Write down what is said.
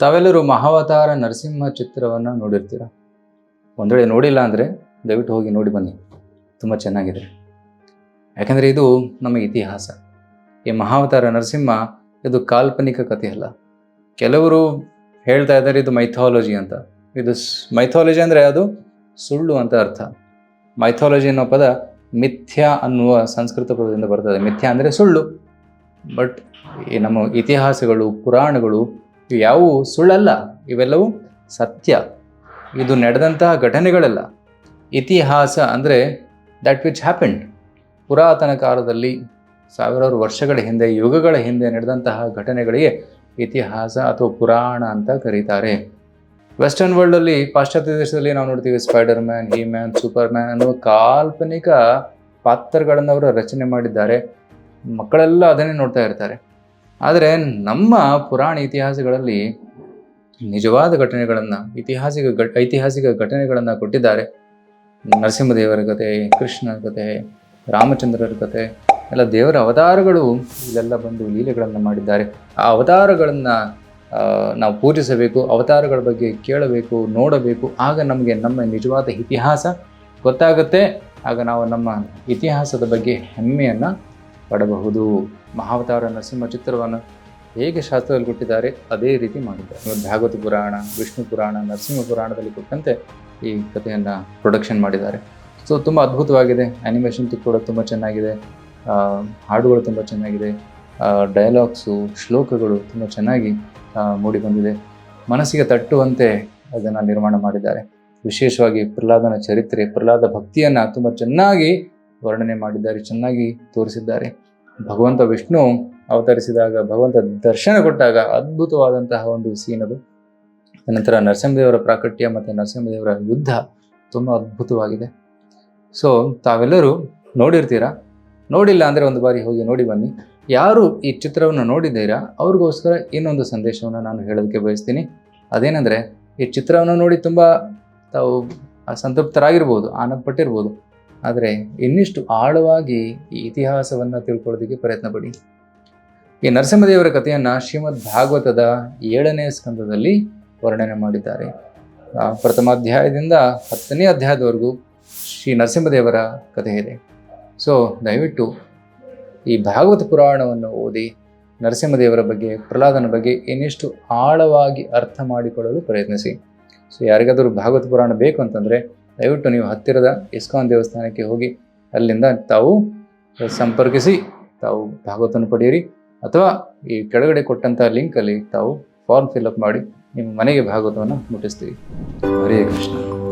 ತಾವೆಲ್ಲರೂ ಮಹಾವತಾರ ನರಸಿಂಹ ಚಿತ್ರವನ್ನು ನೋಡಿರ್ತೀರ? ಒಂದು ವೇಳೆ ನೋಡಿಲ್ಲ ಅಂದರೆ ದಯವಿಟ್ಟು ಹೋಗಿ ನೋಡಿ ಬನ್ನಿ. ತುಂಬ ಚೆನ್ನಾಗಿದೆ. ಯಾಕಂದರೆ ಇದು ನಮ್ಮ ಇತಿಹಾಸ. ಈ ಮಹಾವತಾರ ನರಸಿಂಹ ಇದು ಕಾಲ್ಪನಿಕ ಕಥೆ ಅಲ್ಲ. ಕೆಲವರು ಹೇಳ್ತಾ ಇದ್ದಾರೆ ಇದು ಮೈಥಾಲಜಿ ಅಂತ. ಇದು ಮೈಥಾಲಜಿ ಅಂದರೆ ಅದು ಸುಳ್ಳು ಅಂತ ಅರ್ಥ. ಮೈಥಾಲಜಿ ಅನ್ನೋ ಪದ ಮಿಥ್ಯಾ ಅನ್ನುವ ಸಂಸ್ಕೃತ ಪದದಿಂದ ಬರ್ತದೆ. ಮಿಥ್ಯಾ ಅಂದರೆ ಸುಳ್ಳು. ಬಟ್ ಈ ನಮ್ಮ ಇತಿಹಾಸಗಳು, ಪುರಾಣಗಳು ಇವು ಯಾವುವು ಸುಳ್ಳಲ್ಲ, ಇವೆಲ್ಲವೂ ಸತ್ಯ. ಇದು ನಡೆದಂತಹ ಘಟನೆಗಳಲ್ಲ. ಇತಿಹಾಸ ಅಂದರೆ ದ್ಯಾಟ್ ವಿಚ್ ಹ್ಯಾಪೆಂಡ್ ಪುರಾತನ ಕಾಲದಲ್ಲಿ ಸಾವಿರಾರು ವರ್ಷಗಳ ಹಿಂದೆ, ಯುಗಗಳ ಹಿಂದೆ ನಡೆದಂತಹ ಘಟನೆಗಳಿಗೆ ಇತಿಹಾಸ ಅಥವಾ ಪುರಾಣ ಅಂತ ಕರೀತಾರೆ. ವೆಸ್ಟರ್ನ್ ವರ್ಲ್ಡಲ್ಲಿ ಪಾಶ್ಚಾತ್ಯ ದೇಶದಲ್ಲಿ ನಾವು ನೋಡ್ತೀವಿ spider man he man superman ಅನ್ನುವ ಕಾಲ್ಪನಿಕ ಪಾತ್ರಗಳನ್ನು ಅವರು ರಚನೆ ಮಾಡಿದ್ದಾರೆ. ಮಕ್ಕಳೆಲ್ಲ ಅದನ್ನೇ ನೋಡ್ತಾ ಇರ್ತಾರೆ. ಆದರೆ ನಮ್ಮ ಪುರಾಣ ಇತಿಹಾಸಗಳಲ್ಲಿ ನಿಜವಾದ ಘಟನೆಗಳನ್ನು ಇತಿಹಾಸಿಕ ಐತಿಹಾಸಿಕ ಘಟನೆಗಳನ್ನು ಕೊಟ್ಟಿದ್ದಾರೆ. ನರಸಿಂಹದೇವರ ಕತೆ ಕೃಷ್ಣರ ಕತೆ, ರಾಮಚಂದ್ರರ ಕತೆ, ಎಲ್ಲ ದೇವರ ಅವತಾರಗಳು ಇಲ್ಲೆಲ್ಲ ಬಂದು ಲೀಲೆಗಳನ್ನು ಮಾಡಿದ್ದಾರೆ. ಆ ಅವತಾರಗಳನ್ನು ನಾವು ಪೂಜಿಸಬೇಕು, ಅವತಾರಗಳ ಬಗ್ಗೆ ಕೇಳಬೇಕು, ನೋಡಬೇಕು, ಆಗ ನಮಗೆ ನಮ್ಮ ನಿಜವಾದ ಇತಿಹಾಸ ಗೊತ್ತಾಗುತ್ತೆ. ಆಗ ನಾವು ನಮ್ಮ ಇತಿಹಾಸದ ಬಗ್ಗೆ ಹೆಮ್ಮೆಯನ್ನು ಪಡಬಹುದು. ಮಹಾವತಾರ ನರಸಿಂಹ ಚಿತ್ರವನ್ನು ಹೇಗೆ ಶಾಸ್ತ್ರದಲ್ಲಿ ಕೊಟ್ಟಿದ್ದಾರೆ, ಅದೇ ರೀತಿ ಮಾಡಿದ್ದಾರೆ. ಭಾಗವತ ಪುರಾಣ, ವಿಷ್ಣು ಪುರಾಣ, ನರಸಿಂಹ ಪುರಾಣದಲ್ಲಿ ಕೊಟ್ಟಂತೆ ಈ ಕಥೆಯನ್ನು ಪ್ರೊಡಕ್ಷನ್ ಮಾಡಿದ್ದಾರೆ. ಸೊ ತುಂಬ ಅದ್ಭುತವಾಗಿದೆ. ಆ್ಯನಿಮೇಷನ್ ಕೂಡ ತುಂಬ ಚೆನ್ನಾಗಿದೆ. ಹಾಡುಗಳು ತುಂಬ ಚೆನ್ನಾಗಿದೆ. ಡೈಲಾಗ್ಸು ಶ್ಲೋಕಗಳು ತುಂಬ ಚೆನ್ನಾಗಿ ಮೂಡಿಬಂದಿದೆ. ಮೂಡಿ ಬಂದಿದೆ ಮನಸ್ಸಿಗೆ ತಟ್ಟುವಂತೆ ಅದನ್ನು ನಿರ್ಮಾಣ ಮಾಡಿದ್ದಾರೆ. ವಿಶೇಷವಾಗಿ ಪ್ರಹ್ಲಾದನ ಚರಿತ್ರೆ, ಪ್ರಹ್ಲಾದ ಭಕ್ತಿಯನ್ನು ತುಂಬ ಚೆನ್ನಾಗಿ ವರ್ಣನೆ ಮಾಡಿದ್ದಾರೆ, ಚೆನ್ನಾಗಿ ತೋರಿಸಿದ್ದಾರೆ. ಭಗವಂತ ವಿಷ್ಣು ಅವತರಿಸಿದಾಗ, ಭಗವಂತ ದರ್ಶನ ಕೊಟ್ಟಾಗ ಅದ್ಭುತವಾದಂತಹ ಒಂದು ಸೀನ್ ಅದು. ನಂತರ ನರಸಿಂಹದೇವರ ಪ್ರಾಕಟ್ಯ ಮತ್ತು ನರಸಿಂಹದೇವರ ಯುದ್ಧ ತುಂಬ ಅದ್ಭುತವಾಗಿದೆ. ಸೊ ತಾವೆಲ್ಲರೂ ನೋಡಿರ್ತೀರಾ? ನೋಡಿಲ್ಲ ಅಂದರೆ ಒಂದು ಬಾರಿ ಹೋಗಿ ನೋಡಿ ಬನ್ನಿ. ಯಾರು ಈ ಚಿತ್ರವನ್ನು ನೋಡಿದ್ದೀರಾ? ಅವ್ರಿಗೋಸ್ಕರ ಇನ್ನೊಂದು ಸಂದೇಶವನ್ನು ನಾನು ಹೇಳೋದಕ್ಕೆ ಬಯಸ್ತೀನಿ. ಅದೇನೆಂದರೆ, ಈ ಚಿತ್ರವನ್ನು ನೋಡಿ ತುಂಬ ತಾವು ಸಂತೃಪ್ತರಾಗಿರ್ಬೋದು ಆನಂದ ಪಟ್ಟಿರ್ಬೋದು ಆದರೆ ಇನ್ನಿಷ್ಟು ಆಳವಾಗಿ ಈ ಇತಿಹಾಸವನ್ನು ತಿಳ್ಕೊಳ್ಳೋದಕ್ಕೆ ಪ್ರಯತ್ನ ಪಡಿ. ಈ ನರಸಿಂಹದೇವರ ಕಥೆಯನ್ನು ಶ್ರೀಮದ್ ಭಾಗವತದ ಏಳನೇ ಸ್ಕಂದದಲ್ಲಿ ವರ್ಣನೆ ಮಾಡಿದ್ದಾರೆ. ಪ್ರಥಮ ಅಧ್ಯಾಯದಿಂದ ಹತ್ತನೇ ಅಧ್ಯಾಯದವರೆಗೂ ಶ್ರೀ ನರಸಿಂಹದೇವರ ಕಥೆ ಇದೆ. ಸೊ ದಯವಿಟ್ಟು ಈ ಭಾಗವತ ಪುರಾಣವನ್ನು ಓದಿ ನರಸಿಂಹದೇವರ ಬಗ್ಗೆ, ಪ್ರಹ್ಲಾದನ ಬಗ್ಗೆ ಇನ್ನಿಷ್ಟು ಆಳವಾಗಿ ಅರ್ಥ ಮಾಡಿಕೊಳ್ಳಲು ಪ್ರಯತ್ನಿಸಿ. ಸೊ ಯಾರಿಗಾದರೂ ಭಾಗವತ ಪುರಾಣ ಬೇಕು ಅಂತಂದರೆ, ದಯವಿಟ್ಟು ನೀವು ಹತ್ತಿರದ ಇಸ್ಕಾನ್ ದೇವಸ್ಥಾನಕ್ಕೆ ಹೋಗಿ, ಅಲ್ಲಿಂದ ತಾವು ಸಂಪರ್ಕಿಸಿ, ತಾವು ಭಾಗವತನ ಪಡೆಯಿರಿ. ಅಥವಾ ಈ ಕೆಳಗಡೆ ಕೊಟ್ಟಂಥ ಲಿಂಕಲ್ಲಿ ತಾವು ಫಾರ್ಮ್ ಫಿಲ್ಅಪ್ ಮಾಡಿ, ನಿಮ್ಮ ಮನೆಗೆ ಭಾಗವತವನ್ನು ಮುಟ್ಟಿಸ್ತೀವಿ. ಹರೇ ಕೃಷ್ಣ.